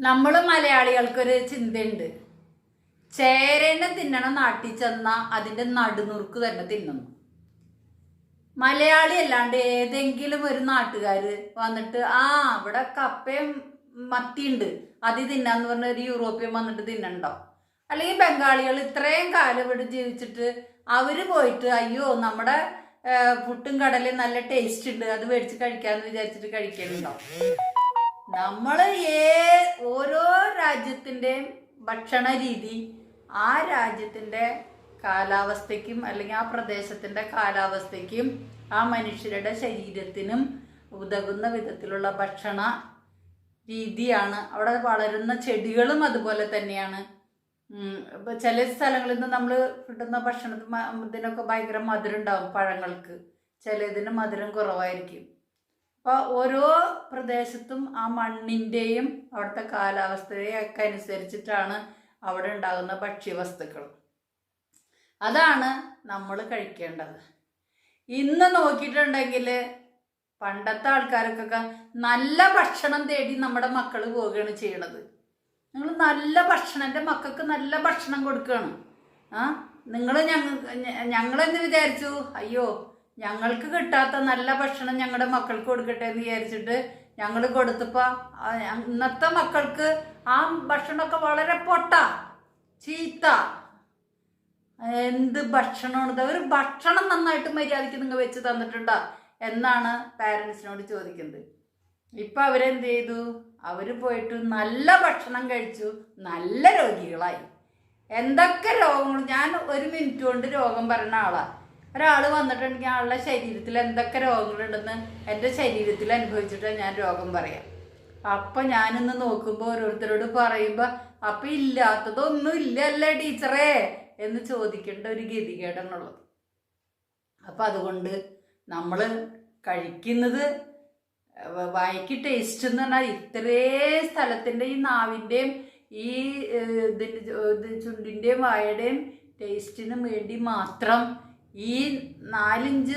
നമ്മൾ മലയാളികൾക്കൊരു ചിന്തയുണ്ട്. ചേരേനെ തിന്നണ നാട്ടിൽ ചെന്ന അതിന്റെ നടുനുറുക്ക് തന്നെ തിന്നുന്നു മലയാളി അല്ലാണ്ട് ഏതെങ്കിലും ഒരു നാട്ടുകാർ വന്നിട്ട് ആ അവിടെ കപ്പയും മത്തിയുണ്ട് അത് തിന്നാന്ന് പറഞ്ഞ ഒരു യൂറോപ്യൻ വന്നിട്ട് തിന്നണ്ടോ? അല്ലെങ്കിൽ ബംഗാളികൾ ഇത്രയും കാലം ഇവിടെ ജീവിച്ചിട്ട് അവർ പോയിട്ട് അയ്യോ നമ്മുടെ പുട്ടും കടലും നല്ല ടേസ്റ്റ് ഉണ്ട് അത് മേടിച്ച് കഴിക്കാന്ന് വിചാരിച്ചിട്ട് കഴിക്കലുണ്ടോ? നമ്മൾ ഏ ഓരോ രാജ്യത്തിന്റെയും ഭക്ഷണ രീതി ആ രാജ്യത്തിന്റെ കാലാവസ്ഥയ്ക്കും അല്ലെങ്കിൽ ആ പ്രദേശത്തിന്റെ കാലാവസ്ഥയ്ക്കും ആ മനുഷ്യരുടെ ശരീരത്തിനും ഉതകുന്ന വിധത്തിലുള്ള ഭക്ഷണ രീതിയാണ്. അവിടെ വളരുന്ന ചെടികളും അതുപോലെ തന്നെയാണ്. ഇപ്പം ചില സ്ഥലങ്ങളിൽ നിന്ന് നമ്മൾ കിട്ടുന്ന ഭക്ഷണത്തിന് ഭയങ്കര മധുരം ഉണ്ടാവും പഴങ്ങൾക്ക്. ചിലതിന് മധുരം കുറവായിരിക്കും. അപ്പോൾ ഓരോ പ്രദേശത്തും ആ മണ്ണിന്റെയും അവിടുത്തെ കാലാവസ്ഥയൊക്കെ അനുസരിച്ചിട്ടാണ് അവിടെ ഉണ്ടാകുന്ന ഭക്ഷ്യവസ്തുക്കൾ. അതാണ് നമ്മൾ കഴിക്കേണ്ടത്. ഇന്ന് നോക്കിയിട്ടുണ്ടെങ്കിൽ പണ്ടത്തെ ആൾക്കാർക്കൊക്കെ നല്ല ഭക്ഷണം തേടി നമ്മുടെ മക്കൾ പോവുകയാണ് ചെയ്യണത്. നിങ്ങൾ നല്ല ഭക്ഷണം എന്റെ മക്കൾക്ക് നല്ല ഭക്ഷണം കൊടുക്കുകയാണ്. ആ നിങ്ങൾ ഞങ്ങൾ ഞങ്ങളെന്ന് വിചാരിച്ചു? അയ്യോ ഞങ്ങൾക്ക് കിട്ടാത്ത നല്ല ഭക്ഷണം ഞങ്ങളുടെ മക്കൾക്ക് കൊടുക്കട്ടെ എന്ന് വിചാരിച്ചിട്ട് ഞങ്ങൾ കൊടുത്തപ്പോൾ ഇന്നത്തെ മക്കൾക്ക് ആ ഭക്ഷണമൊക്കെ വളരെ പൊട്ട ചീത്ത. എന്ത് ഭക്ഷണമാണ് ഒരു ഭക്ഷണം നന്നായിട്ട് മര്യാദയ്ക്ക് നിങ്ങൾ വെച്ച് തന്നിട്ടുണ്ടോ എന്നാണ് പാരൻസിനോട് ചോദിക്കുന്നത്. ഇപ്പം അവരെന്ത് ചെയ്തു? അവർ പോയിട്ട് നല്ല ഭക്ഷണം കഴിച്ചു നല്ല രോഗികളായി. എന്തൊക്കെ രോഗങ്ങൾ ഞാൻ ഒരു മിനിറ്റ് കൊണ്ട് രോഗം പറയുന്ന ആളാണ് ഒരാൾ വന്നിട്ടുണ്ടെങ്കിൽ ആളുടെ ശരീരത്തിൽ എന്തൊക്കെ രോഗങ്ങളുണ്ടെന്ന് എന്റെ ശരീരത്തിൽ അനുഭവിച്ചിട്ട് ഞാൻ രോഗം പറയാം. അപ്പം ഞാനിന്ന് നോക്കുമ്പോൾ ഓരോരുത്തരോട് പറയുമ്പോൾ അപ്പം ഇല്ലാത്തതൊന്നും ഇല്ലല്ലേ ടീച്ചറേ? എന്ന് ചോദിക്കേണ്ട ഒരു ഗതികേടെന്നുള്ളത്. അപ്പം അതുകൊണ്ട് നമ്മൾ കഴിക്കുന്നത് വായിക്ക് ടേസ്റ്റ് എന്ന് പറഞ്ഞാൽ ഇത്രേ സ്ഥലത്തിന്റെ ഈ നാവിന്റെയും ഈ ഇതിന്റെ ചുണ്ടിന്റെയും വായയുടെയും ടേസ്റ്റിനും വേണ്ടി മാത്രം ഈ നാലിഞ്ച്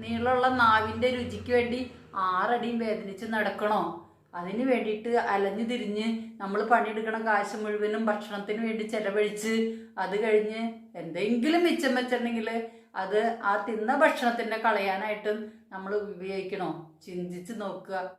നീളമുള്ള നാവിന്റെ രുചിക്ക് വേണ്ടി ആറടിയും വേദനിച്ച് നടക്കണോ? അതിന് വേണ്ടിയിട്ട് അലഞ്ഞു തിരിഞ്ഞ് നമ്മൾ പണിയെടുക്കണ കാശ് മുഴുവനും ഭക്ഷണത്തിന് വേണ്ടി ചെലവഴിച്ച് അത് കഴിഞ്ഞ് എന്തെങ്കിലും മിച്ചം വെച്ചിട്ടുണ്ടെങ്കിൽ അത് ആ തിന്ന ഭക്ഷണത്തിന്റെ കളയാനായിട്ടും നമ്മൾ ഉപയോഗിക്കണോ? ചിന്തിച്ച് നോക്കുക.